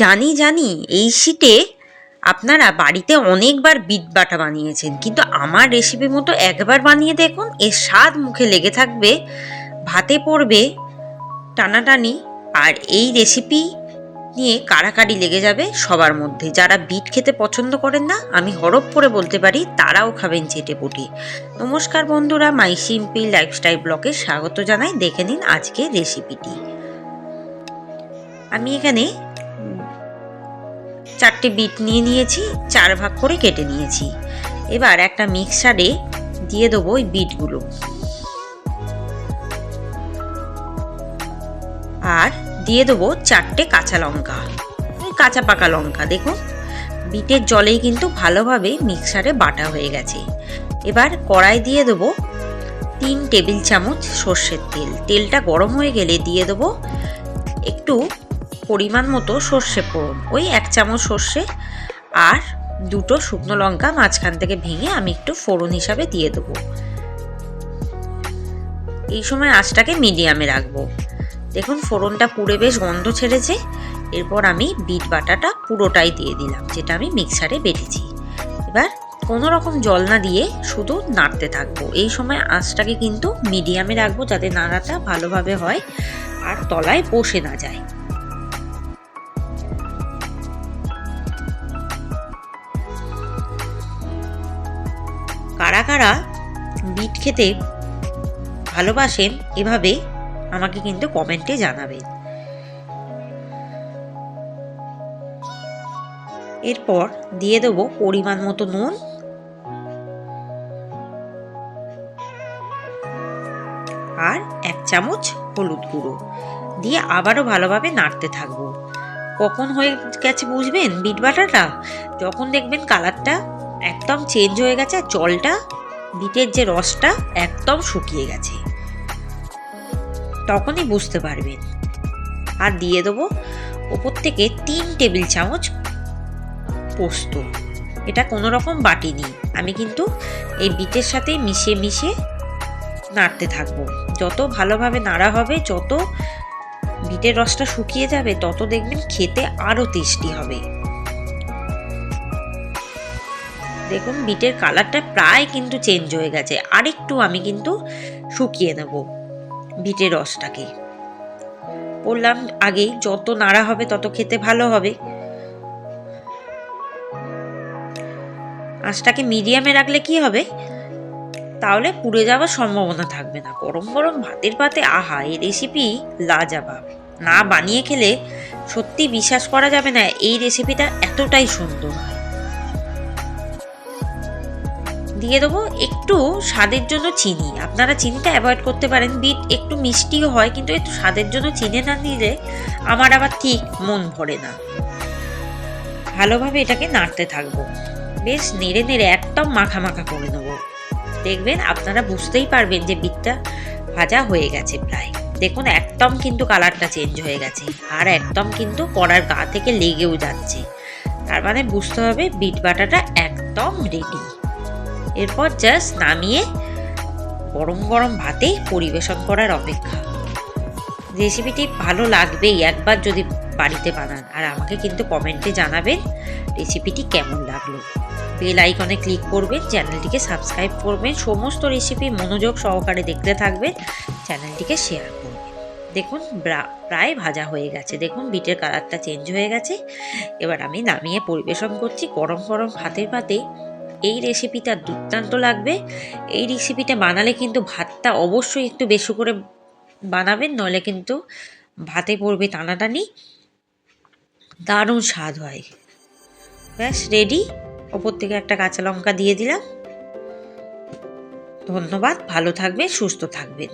জানি জানি, এই শীতে আপনারা বাড়িতে অনেকবার বিট বাটা বানিয়েছেন, কিন্তু আমার রেসিপি মতো একবার বানিয়ে দেখুন, এর স্বাদ মুখে লেগে থাকবে, ভাতে পড়বে, টানাটানি, আর এই রেসিপি নিয়ে কাড়াকাড়ি লেগে যাবে সবার মধ্যে। যারা বিট খেতে পছন্দ করেন না, আমি হরপ করে বলতে পারি, তারাও খাবেন চেটে পুটে নমস্কার বন্ধুরা, মাই সিম্পি লাইফস্টাইল ব্লকে স্বাগত জানাই। দেখে নিন আজকে রেসিপিটি আমি এখানে চারটে বিট নিয়ে নিয়েছি, চার ভাগ করে কেটে নিয়েছি। এবার একটা মিক্সারে দিয়ে দেবো ওই বিটগুলো। আর দিয়ে দেবো চারটে কাঁচা লঙ্কা। কাঁচা পাকা লঙ্কা দেখুন বিটের জলেই কিন্তু ভালোভাবে মিক্সারে বাটা হয়ে গেছে। এবার কড়াই দিয়ে দেবো তিন টেবিল চামচ সর্ষের তেল। তেলটা গরম হয়ে গেলে দিয়ে দেবো একটু পরিমাণ মতো সর্ষে ফোড়ন। ওই এক চামচ সর্ষে আর দুটো শুকনো লঙ্কা মাঝখান থেকে ভেঙে আমি একটু ফোড়ন হিসাবে দিয়ে দেবো। এই সময় আঁচটাকে মিডিয়ামে রাখব। দেখুন, ফোড়নটা পুড়ে বেশ গন্ধ ছেড়েছে। এরপর আমি বিট বাটাটা পুরোটাই দিয়ে দিলাম, যেটা আমি মিক্সারে বেটেছি। এবার কোনো রকম জল না দিয়ে শুধু নাড়তে থাকব। এই সময় আঁচটাকে কিন্তু মিডিয়ামে রাখব, যাতে নাড়াটা ভালোভাবে হয় আর তলায় বসে না যায়। কারা কারা বিট খেতে ভালোবাসেন এভাবে আমাকে কিন্তু কমেন্টে জানাবেন এরপর দিয়ে দেবো পরিমাণ মতো নুন। আর এক চামচ হলুদ গুঁড়ো। দিয়ে আবারও ভালোভাবে নাড়তে থাকব। কখন হয়ে গেছে বুঝবেন বিট বাটাটা? যখন দেখবেন কালারটা একদম চেঞ্জ হয়ে গেছে, আর জলটা, বিটের যে রসটা একদম শুকিয়ে গেছে। তখনই বুঝতে পারবেন। আর দিয়ে দেবো ওপর থেকে তিন টেবিল চামচ পোস্ত। এটা কোনো রকম বাটিনি আমি কিন্তু এই বিটের সাথে মিশিয়ে মিশে নাড়তে থাকব। যত ভালোভাবে নাড়া হবে, যত বিটের রসটা শুকিয়ে যাবে, তত দেখবেন খেতে আরও টেস্টি হবে। দেখুন, বিটের কালারটা প্রায় কিন্তু চেঞ্জ হয়ে গেছে। আরেকটু আমি কিন্তু শুকিয়ে নেব বিটের রসটাকে। বললাম আগেই যত নাড়া হবে তত খেতে ভালো হবে। আঁচটাকে মিডিয়ামে রাখলে কি হবে? তাহলে পুড়ে যাওয়ার সম্ভাবনা থাকবে না। গরম গরম ভাতের পাতে আহা, এই রেসিপি লাজাবাব। না বানিয়ে খেলে সত্যি বিশ্বাস করা যাবে না, এই রেসিপিটা এতটাই সুন্দর হয়। দিয়ে দেবো একটু স্বাদের জন্য চিনি। আপনারা চিনিটা অ্যাভয়েড করতে পারেন। বিট একটু মিষ্টিও হয়, কিন্তু একটু স্বাদের জন্য চিনি না দিলে আমার আবার ঠিক মন ভরে না। ভালোভাবে এটাকে নাড়তে থাকব। বেশ নেড়ে নেড়ে একদম মাখা মাখা করে নেব। দেখবেন আপনারা বুঝতেই পারবেন যে বিটটা ভাজা হয়ে গেছে প্রায়। দেখুন, একদম কিন্তু কালারটা চেঞ্জ হয়ে গেছে আর একদম কিন্তু কড়ার গা থেকে লেগেও যাচ্ছে। তার মানে বুঝতে হবে বিট বাটাটা একদম রেডি এরপর জাস্ট নামিয়ে গরম গরম ভাতে পরিবেশন করার অপেক্ষা। রেসিপিটি ভালো লাগবেই একবার যদি বাড়িতে বানান। আর আমাকে কিন্তু কমেন্টে জানাবেন রেসিপিটি কেমন লাগল। বেল আইকনে ক্লিক করবেন চ্যানেলটিকে সাবস্ক্রাইব করবেন, সমস্ত রেসিপি মনোযোগ সহকারে দেখতে থাকবেন চ্যানেলটিকে শেয়ার করবেন। দেখুন প্রায় ভাজা হয়ে গেছে। দেখুন বিটের কালারটা চেঞ্জ হয়ে গেছে। এবার আমি নামিয়ে পরিবেশন করছি গরম গরম ভাতের পাতে এই রেসিপিটা দুর্দান্ত লাগবে। এই রেসিপিটা বানালে কিন্তু ভাতটা অবশ্যই একটু বেশি করে বানাবেন, নইলে কিন্তু ভাতে পড়বে টানাটানি। দারুণ স্বাদ হয়। ব্যাস রেডি ওপর থেকে একটা কাঁচা লঙ্কা দিয়ে দিলাম। ধন্যবাদ, ভালো থাকবে সুস্থ থাকবেন।